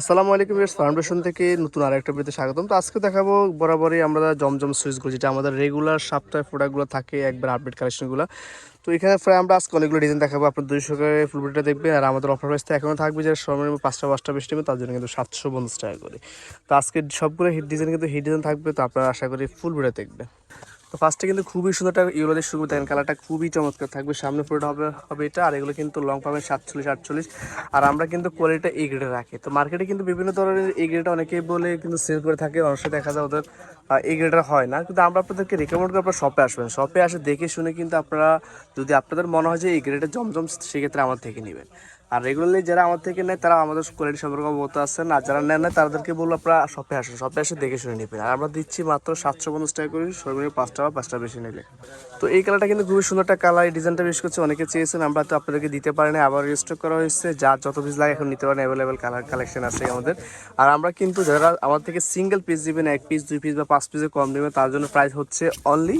আসসালামু আলাইকুম years foundation থেকে নতুন আরেকটা ভিডিওতে স্বাগতম। তো আজকে দেখাবো বরাবরই আমরা জমজম সুইচগুলো যেটা আমাদের রেগুলার সপ্তাহে প্রোডাক্টগুলো থাকে, একবার আপডেট কালেকশনগুলো তো এখানে প্রায় আমরা আজকে অনেকগুলো ডিজাইন দেখাবো। আপনার দুইশো করে ফুল ভিডিওটা দেখবেন, আর আমাদের অফার প্রাইসটা এখনও থাকবে যে সর্বনিম্ন পাঁচটা পাঁচটা বেশি তার জন্য কিন্তু সাতশো পঞ্চাশ টাকা করে। তো আজকে সবগুলো হিট ডিজাইন কিন্তু হিট ডিজাইন থাকবে, তো আপনারা আশা করি ফুল ভিডিও দেখবেন। তো ফার্স্টে কিন্তু খুবই সুন্দর একটা ইউরো দিয়ে শুরু দেখেন কালারটা খুবই চমৎকার থাকবে। সামনে পুরোটা হবে হবে এটা, আর এগুলো কিন্তু লং পাবেন সাতচল্লিশ, আটচল্লিশ। আর আমরা কিন্তু কোয়ালিটিটা এই গ্রেডে রাখি। তো মার্কেটে কিন্তু বিভিন্ন ধরনের এই গ্রেডটা অনেকেই বলে কিন্তু সেল করে থাকে, অবশ্যই দেখা যায় ওদের এই গ্রেডের হয় না। কিন্তু আমরা আপনাদেরকে রেকমেন্ড করি আপনারা শপে আসবেন। শপে আসে দেখে শুনে কিন্তু আপনারা, যদি আপনাদের মনে হয় যে এই গ্রেডের জমজম, সেক্ষেত্রে আমার থেকে নেবেন। আর রেগুলারলি যারা আমার থেকে নেয়, তারা আমাদের কোয়ালিটি সম্পর্কে অবগত আছেন। আর যারা নেন না, তাদেরকে বলব আপনারা শপে আসেন। শপে এসে দেখে শুনে নেবেন। আর আমরা দিচ্ছি মাত্র সাতশো পঞ্চাশ টাকা করে সর্বনিম্ন পাঁচ টাকা পাঁচটা বেশি নিলে। তো এই কালারটা কিন্তু খুবই সুন্দর একটা কালার এই ডিজাইনটা বেশ করছে অনেকে চেয়েছেন, আমরা তো আপনাদেরকে দিতে পারিনি আবার রেজিস্টার করা হয়েছে, যা যত পিস লাগে এখন নিতে পারেন। অ্যাভেলেবেল কালার কালেকশন আছে আমাদের। আর আমরা কিন্তু যারা আমার থেকে সিঙ্গেল পিস দিবেন, এক পিস দুই পিস বা পাঁচ পিসে কম নেবেন তার জন্য প্রাইস হচ্ছে অনলি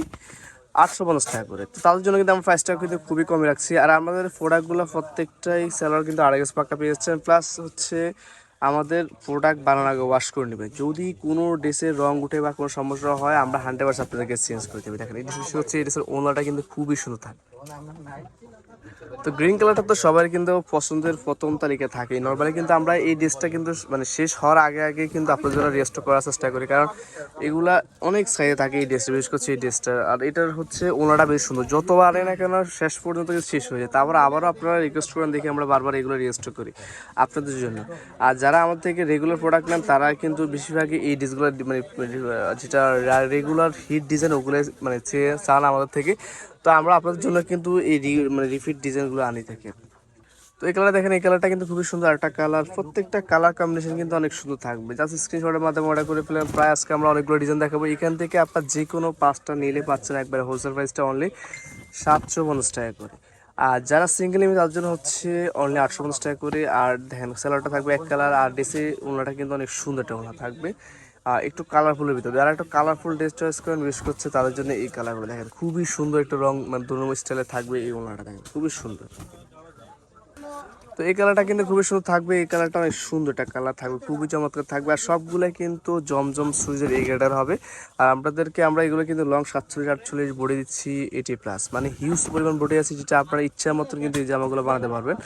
আটশো পঞ্চাশ টাকা করে। তো তাদের জন্য কিন্তু আমরা প্রাইসটা কিন্তু খুবই কমে রাখছি। আর আমাদের প্রোডাক্টগুলো প্রত্যেকটাই সেলার কিন্তু আড়াই গেছে পাক্কা পেয়ে যাচ্ছেন। প্লাস হচ্ছে আমাদের প্রোডাক্ট বানানোর আগে ওয়াশ করে নেবে যদি কোনো ড্রেসের রং উঠে বা কোনো সমস্যা হয়, আমরা হান্ড্রেড পার্সেন্ট আপনাদেরকে চেঞ্জ করে দেবে। দেখেন, এই ড্রেস হচ্ছে, এই ড্রেসের ওনাটা কিন্তু খুবই সুন্দর থাকে তো গ্রিন কালারটা তো সবার কিন্তু পছন্দের প্রথম তালিকা থাকে নর্মালি কিন্তু আমরা এই ড্রেসটা কিন্তু মানে শেষ হওয়ার আগে আগে কিন্তু আপনাদের জন্য রেস্ট করার চেষ্টা করি। কারণ এগুলা অনেক সাইজে থাকে এই ড্রেসটা বিশেষ করছে এই ড্রেসটা আর এটার হচ্ছে ওনাটা বেশ সুন্দর। যতবার না কেন শেষ পর্যন্ত শেষ হয়ে যায়। তারপর আবারও আপনারা রিকোয়েস্ট করেন, দেখে আমরা বারবার এগুলো রেজিস্টার করি আপনাদের জন্য। আর যারা আমার থেকে রেগুলার প্রোডাক্ট নেন, তারা কিন্তু বেশিরভাগই এই ড্রেসগুলো মানে যেটা রেগুলার হিট ডিজাইন ওগুলো মানে চান আমাদের থেকে। তো আমরা আপনাদের জন্য কিন্তু এই মানে রিপিট ডিজাইনগুলো আনি থাকি। তো এই কালার দেখেন, এই কালারটা কিন্তু খুবই সুন্দর একটা কালার প্রত্যেকটা কালার কম্বিনেশন কিন্তু অনেক সুন্দর থাকবে। জাস্ট স্ক্রিনশটের মাধ্যমে অর্ডার করে ফেলেন প্রায় আজকে আমরা অনেকগুলো ডিজাইন দেখাবো। এখান থেকে আপনার যে কোনো পাঁচটা নিলে পাচ্ছেন একবার হোলসেল প্রাইসটা অনলি সাতশো পঞ্চাশ টাকা করে। আর যারা সিঙ্গেল নেবে তার জন্য হচ্ছে অনলি আটশো পঞ্চাশ টাকা করে। আর ধ্যান স্যালাডটা থাকবে এক কালার আর ডেসে ওনাটা কিন্তু অনেক সুন্দর একটা ওনা থাকবে। একটু কালারফুলের ভিতরে যারা একটু কালারফুল ড্রেস চয়েস করেন বিশ করছে তাদের জন্য এই কালারগুলো দেখেন, খুবই সুন্দর একটা রং মানে দুর্নম স্টাইলে থাকবে এই ওনাটা দেখেন, খুবই সুন্দর। তো এই কালারটা কিন্তু খুবই সুন্দর থাকবে। এই কালারটা অনেক সুন্দর একটা কালার থাকবে, খুবই চমৎকার থাকবে। আর সবগুলো কিন্তু জমজম সুইজের এই গ্রেডার হবে। আর আপনাদেরকে আমরা এগুলো কিন্তু লং সাতচল্লিশ, আটচল্লিশ বডি দিচ্ছি এটি প্লাস মানে হিউজ পরিমাণ বডি আছে যেটা আপনারা ইচ্ছা মতন কিন্তু এই জামাগুলো বানাতে পারবেন।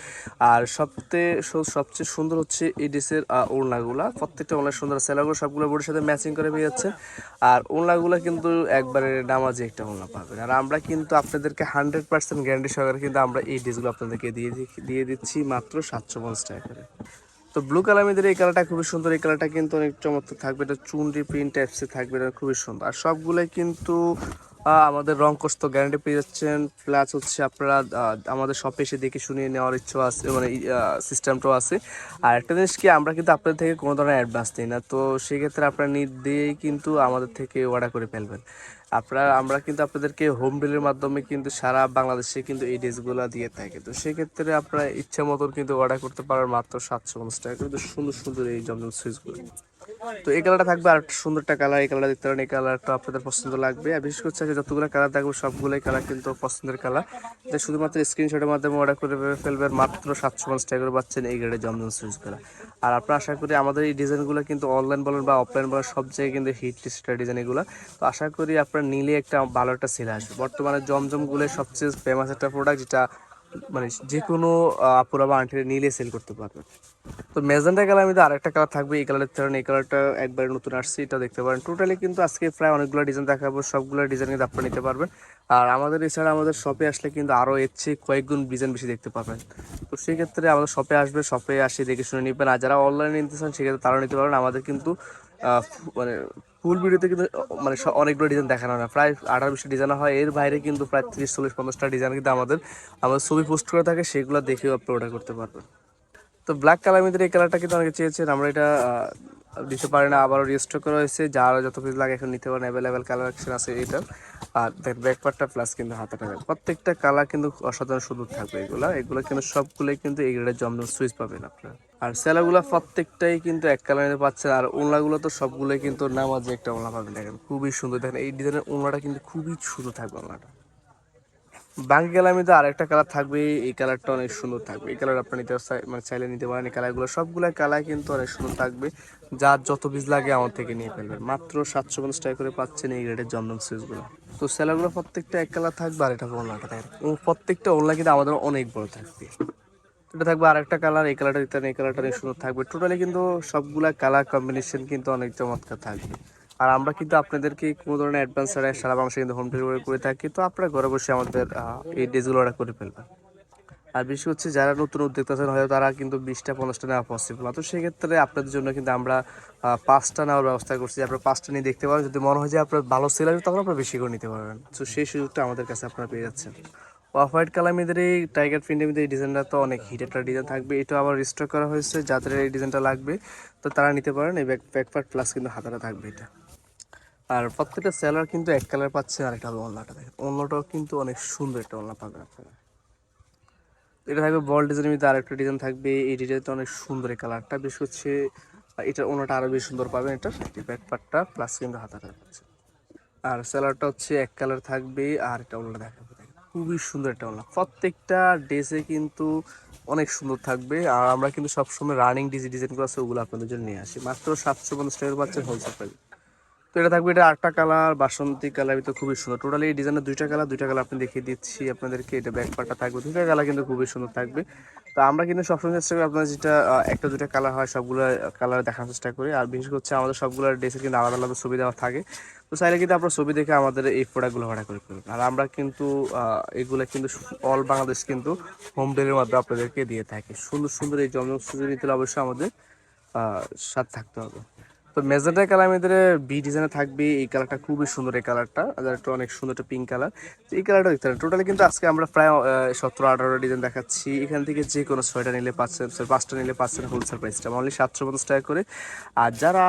আর সবচেয়ে সবচেয়ে সুন্দর হচ্ছে এই ড্রেসের ওড়নাগুলো। প্রত্যেকটা অনেক সুন্দর সেলাগুলো সবগুলো বডির সাথে ম্যাচিং করে পেয়ে যাচ্ছে। আর ওড়নাগুলো কিন্তু একবারে নামাজে একটা ওড়না পাবেন। আর আমরা কিন্তু আপনাদেরকে হান্ড্রেড পার্সেন্ট গ্যারান্টি সহকারে কিন্তু আমরা এই ড্রেসগুলো আপনাদেরকে দিয়ে দিয়ে দিচ্ছি। মাত্র সাতশো পঞ্চাশ টাকা করে। তো ব্লু কালার মধ্যে এই কালারটা খুবই সুন্দর, এই কালারটা কিন্তু অনেক চমৎকার থাকবে। এটা চুনরি প্রিন্ট টাইপসে থাকবে, এটা খুবই সুন্দর। আর সবগুলোই কিন্তু আমাদের রং কোর্স তো গ্যারান্টি পেয়ে যাচ্ছেন। প্লাস হচ্ছে আপনারা আমাদের শপে এসে দেখে শুনিয়ে নেওয়ার ইচ্ছা আছে মানে সিস্টেমটাও আছে। আর একটা জিনিস কি, আমরা কিন্তু আপনাদের থেকে কোনো ধরনের অ্যাডভান্স দিই না। তো সেক্ষেত্রে আপনারা নিজ দিয়েই কিন্তু আমাদের থেকে অর্ডার করে ফেলবেন। আপনারা, আমরা কিন্তু আপনাদেরকে হোম ডেলিভারির মাধ্যমে কিন্তু সারা বাংলাদেশে কিন্তু এই ড্রেসগুলো দিয়ে থাকে। তো সেক্ষেত্রে আপনারা ইচ্ছা মতন কিন্তু অর্ডার করতে পারেন মাত্র সাতশো পঞ্চাশ টাকা কিন্তু সুন্দর সুন্দর এই জমজম সুইচগুলো তো এই কালারটা থাকবে আর সুন্দর একটা কালার, এই কালারটা দেখতে পারেন, এই কালারটা আপনাদের পছন্দ লাগবে। আর বিশেষ করে হচ্ছে যতগুলো কালার থাকবে সবগুলোই কালার কিন্তু পছন্দের কালার। যে শুধুমাত্র স্ক্রিনশটের মাধ্যমে অর্ডার করে ফেলবেন, মাত্র সাতশো পঞ্চাশ টাকা করে পাচ্ছেন এই গ্রেডের জমজম সুইচগুলো আর আপনারা আশা করি আমাদের এই ডিজাইনগুলো কিন্তু অনলাইন বলেন বা অফলাইন বলেন, সব জায়গায় কিন্তু হিট লিস্টের ডিজাইন এগুলো। তো আশা করি আপনারা নিলে একটা ভালো একটা সেল আসবে। বর্তমানে জমজমগুলো সবচেয়ে ফেমাস একটা প্রোডাক্ট যেটা মানে যে কোনো আপুরা বা আন্টিরা নিলে সেল করতে পারবে। তো মেজেন্টা কালার মধ্যে আরেকটা কালার থাকবে, এই কালারের ধরেন এই কালারটা একবারে নতুন আসছে, এটা দেখতে পারেন। টোটালি কিন্তু আজকে প্রায় অনেকগুলো ডিজাইন দেখাবো, সবগুলো ডিজাইন কিন্তু আপনারা নিতে পারবেন। আর আমাদের এছাড়া আমাদের শপে আসলে কিন্তু আরও এর চেয়ে কয়েকগুণ ডিজাইন বেশি দেখতে পাবেন। তো সেক্ষেত্রে আমাদের শপে আসবে শপে আসে দেখে শুনে নেবেন। আর যারা অনলাইনে নিতে চান, সেক্ষেত্রে তারাও নিতে পারবেন। আমাদের কিন্তু মানে ফুল ভিডিওতে কিন্তু মানে অনেকগুলো ডিজাইন দেখানো হয় না। প্রায় আঠারো বিশটা ডিজাইন হয়। এর বাইরে কিন্তু প্রায় তিরিশ চল্লিশ পঞ্চাশটা ডিজাইন কিন্তু আমাদের আমাদের ছবি পোস্ট করে থাকে, সেগুলো দেখেও আপনি অর্ডার করতে পারবেন। তো ব্ল্যাক কালার মধ্যে এই কালারটা কিন্তু অনেকে চেয়েছেন। আমরা এটা দিতে পারি না, আবারও রিস্টক করা হয়েছে। যার যত পিস লাগে এখন নিতে পারেন। অ্যাভেলেবেল কালার কালেকশন আছে এটার আর দেখ ব্যাক পার্টটা প্লাস কিন্তু হাতাটা প্রত্যেকটা কালার কিন্তু অসাধারণ সুন্দর থাকবে এগুলা। এগুলো কিন্তু সবগুলোই কিন্তু এই গ্রেডের জমজম সুইচ পাবেন আপনারা। আর সেলাগুলো প্রত্যেকটাই কিন্তু এক কালারে পাচ্ছেন আর ওনলাগুলো তো সবগুলোই কিন্তু নামাজে একটা ওনলা পাবেন। দেখেন, খুবই সুন্দর। দেখেন, এই ডিজাইনের ওনলাটা কিন্তু খুবই সুন্দর থাকবে ওনলাটা বাঙ্গি কালামিতে আরেকটা কালার থাকবে এই কালারটা অনেক সুন্দর থাকবে। এই কালার আপনার নিতে মানে চাইলে নিতে পারেন, এই কালারগুলো সবগুলো কালার কিন্তু অনেক সুন্দর থাকবে যার যত বীজ লাগে আমার থেকে নিয়ে ফেলবেন। মাত্র সাতশো পঞ্চাশ টাকা করে পাচ্ছেন এই গ্রেডের জমজম সুইচগুলো তো সেলারগুলো প্রত্যেকটা এক কালার থাকবে আর এটা ওনলাটা থাকবে এবং প্রত্যেকটা ওনলা কিন্তু আমাদের অনেক বড় থাকবে। এটা থাকবে আরেকটা কালার এই কালারটা দিতে এই কালারটা অনেক সুন্দর থাকবে। টোটালি কিন্তু সবগুলা কালার কম্বিনেশন কিন্তু অনেক চমৎকার থাকবে। আর আমরা কিন্তু আপনাদেরকে কোনো ধরনের অ্যাডভান্স ছাড়া সারা বাংলাদেশে কিন্তু হোম ডেলিভারি করে থাকি। তো আপনারা ঘরে বসে আমাদের এই ড্রেসগুলো অর্ডার করে ফেলবেন। আর বেশি হচ্ছে যারা নতুন উদ্যোক্তা আছেন, হয়তো তারা কিন্তু বিশটা পঞ্চাশটা নেওয়া পসিবল না। তো সেক্ষেত্রে আপনাদের জন্য কিন্তু আমরা পাঁচটা নেওয়ার ব্যবস্থা করছি। আপনারা পাঁচটা নিয়ে দেখতে পারেন। যদি মনে হয় যে আপনার ভালো সেলার তখন আপনারা বেশি করে নিতে পারবেন। তো সেই সুযোগটা আমাদের কাছে আপনারা পেয়ে যাচ্ছেন। অফ হোয়াইট কালার মেয়েদের এই টাইগার প্রিন্টের মধ্যে এই ডিজাইনটা তো অনেক হিট একটা ডিজাইন থাকবে। এটা আবার রিস্টক করা হয়েছে। যাদের এই ডিজাইনটা লাগবে, তো তারা নিতে পারেন। এই ব্যাক ব্যাকপার্ট প্লাস কিন্তু হাতাটা থাকবে এটা। আর প্রত্যেকটা সেলার কিন্তু এক কালার পাচ্ছে আর একটা অন্যটা দেখেন। অন্যটাও কিন্তু অনেক সুন্দর একটা অন্য পাবেন আপনারা। এটা থাকবে বল ডিজাইনের মধ্যে আরেকটা ডিজাইন থাকবে, এই ডিজাইনটা অনেক সুন্দর কালারটা বেশ হচ্ছে এটা অন্যটা আরও বেশি সুন্দর পাবেন এটা ব্যাক পার্টটা প্লাস কিন্তু হাতাটা পাচ্ছে আর সেলারটা হচ্ছে এক কালার থাকবে, আর এটা অন্যটা দেখাবো। খুবই সুন্দর একটা অন্য। প্রত্যেকটা ড্রেসে কিন্তু অনেক সুন্দর থাকবে, আর আমরা কিন্তু সবসময় রানিং ডিজি ডিজাইনগুলো আছে, ওগুলো আপনাদের জন্য নিয়ে আসি। মাত্র সাতশো পঞ্চাশ টাকার পাচ্ছেন হোলসেল প্রাইস এটা থাকবে, এটা আটটা কালার, বাসন্তী কালার তো খুবই সুন্দর। টোটালি এই ডিজাইনের দুইটা কালার দুইটা কালার আপনি দেখিয়ে দিচ্ছি আপনাদেরকে, এটা ব্যাক পার্টটা থাকবে। দুইটা কালার কিন্তু খুবই সুন্দর থাকবে। তো আমরা কিন্তু সবসময় চেষ্টা করি আপনার যেটা একটা দুইটা কালার হয়, সবগুলো কালার দেখার চেষ্টা করি। আর বিশেষ হচ্ছে আমাদের সবগুলো ড্রেসের কিন্তু আলাদা আলাদা ছবি দেওয়া থাকে। তো চাইলে কিন্তু আপনার ছবি দেখে আমাদের এই প্রোডাক্টগুলো ভাড়া করে ফেলবেন আর আমরা কিন্তু এগুলো কিন্তু অল বাংলাদেশ কিন্তু হোম ডেলিভারির মাধ্যমে আপনাদেরকে দিয়ে থাকি। সুন্দর সুন্দর এই জমজম সুযোগ নিতে অবশ্যই আমাদের সাথে থাকতে হবে। তো মেজেন্টা কালার আমাদের বি ডিজাইনে থাকবে। এই কালারটা খুবই সুন্দর, এই কালারটা। একটা অনেক সুন্দর একটা পিঙ্ক কালার তো এই কালারটা দেখতে টোটালি কিন্তু আজকে আমরা প্রায় সতেরো, আঠারো ডিজাইন দেখাচ্ছি। এখান থেকে যে কোনো ছয়টা নিলে পাচ্ছেন পাঁচটা নিলে পাচ্ছেন হোলসেল প্রাইসটা অনলি সাতশো পঞ্চাশ টাকা করে। আর যারা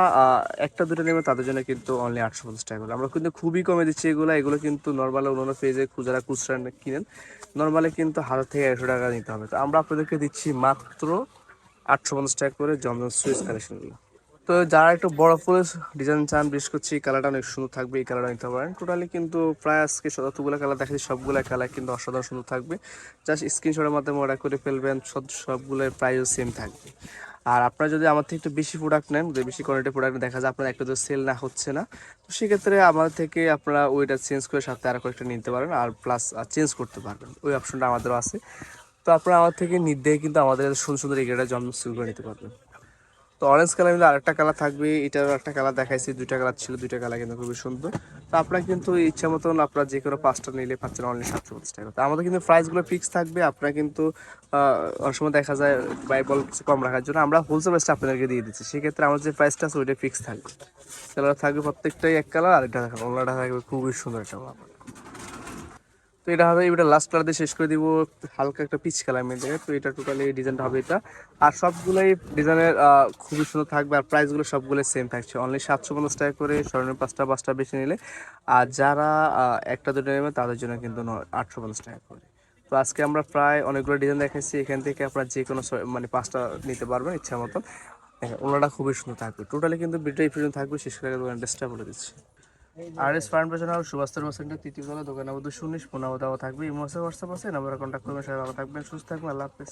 একটা দুটো নেবে তাদের জন্য কিন্তু অনলি আটশো পঞ্চাশ টাকা করে। আমরা কিন্তু খুবই কমে দিচ্ছি এগুলো। এগুলো কিন্তু নর্মাল অন্য পেজে যারা খুচরা কিনেন। নর্মালি কিন্তু হাজার থেকে একশো টাকা নিতে হবে। তো আমরা আপনাদেরকে দিচ্ছি মাত্র আটশো পঞ্চাশ টাকা করে জমজম সুইচ কালেকশনগুলো তো যারা একটু বড় ফুলের ডিজাইন চান বেশ করছি কালারটা অনেক সুন্দর থাকবে, এই কালারটা নিতে পারেন। টোটালি কিন্তু প্রায় আজকে যতগুলো কালার দেখাচ্ছি, সবগুলো কালার কিন্তু অসাধারণ সুন্দর থাকবে। জাস্ট স্ক্রিনশটের মাধ্যমে অর্ডার করে ফেলবেন, সব, সবগুলোর প্রাইসও সেম থাকবে। আর আপনারা যদি আমার থেকে একটু বেশি প্রোডাক্ট নেন যে বেশি কোয়ালিটির প্রোডাক্ট দেখা যায় আপনার একটা তো সেল না, হচ্ছে না। তো সেক্ষেত্রে আমাদের থেকে আপনারা ওইটা চেঞ্জ করে সাথে আরও কয়েকটা নিতে পারেন আর প্লাস চেঞ্জ করতে পারবেন। ওই অপশনটা আমাদেরও আছে। তো আপনারা আমার থেকে নির্দেহে কিন্তু আমাদের সুন্দর সুন্দর এগুলো জন্ম শুরু করে নিতে পারবেন। তো অরেঞ্জ কালার মিলে আরেকটা কালার থাকবে, এটারও একটা কালার দেখাইছি, দুইটা কালার ছিল, দুইটা কালার কিন্তু খুবই সুন্দর। তো আপনারা কিন্তু ইচ্ছা মতন আপনারা যে কোনো পাঁচটা নিলে পাচ্ছেন অনলি সাতশো পঞ্চাশ টাকা। তো আমাদের কিন্তু প্রাইসগুলো ফিক্স থাকবে, আপনারা কিন্তু অনেক সময় দেখা যায় বাইবল কিছু কম রাখার জন্য আমরা হোলসেল প্রাইসটা আপনাদেরকে দিয়ে দিচ্ছি। সেক্ষেত্রে আমাদের যে প্রাইসটা আছে, ওইটা ফিক্স থাকবে। কালার থাকবে প্রত্যেকটাই এক কালার আর এটা দেখেন, অন্যটা থাকবে খুবই সুন্দর একটা তো এটা হবে এটা লাস্ট কালার দিয়ে শেষ করে দিব হালকা একটা পিচ কালার মেয়ে তো এটা টোটালি ডিজাইনটা হবে এটা। আর সবগুলোই ডিজাইনের খুবই সুন্দর থাকবে, আর প্রাইসগুলো সবগুলো সেম থাকছে। অনলি সাতশো পঞ্চাশ টাকা করে স্বর্ণের পাঁচটা পাঁচটা বেশি নিলে। আর যারা একটা দুটো নেবে, তাদের জন্য কিন্তু আটশো পঞ্চাশ টাকা করে। তো আজকে আমরা প্রায় অনেকগুলো ডিজাইন দেখাচ্ছি এখান থেকে আপনারা যে কোনো মানে পাঁচটা নিতে পারবেন ইচ্ছা মতন। ওনারা খুবই সুন্দর থাকবে। টোটালি কিন্তু এই পর্যন্ত থাকবে, শেষ করে ড্রেসটা বলে দিচ্ছি। আর এস পেছনে সুবাস্তর সেন্টার তৃতীয় তলা দোকান আমাদের শুনিস পুনাবদাও থাকবে, ইমো হোয়াটসঅ্যাপ আছে নাম্বার কন্ট্যাক্ট করবেন, সবাই ভালো থাকবেন, সুস্থ থাকবেন, আল্লাহ হাফেজ।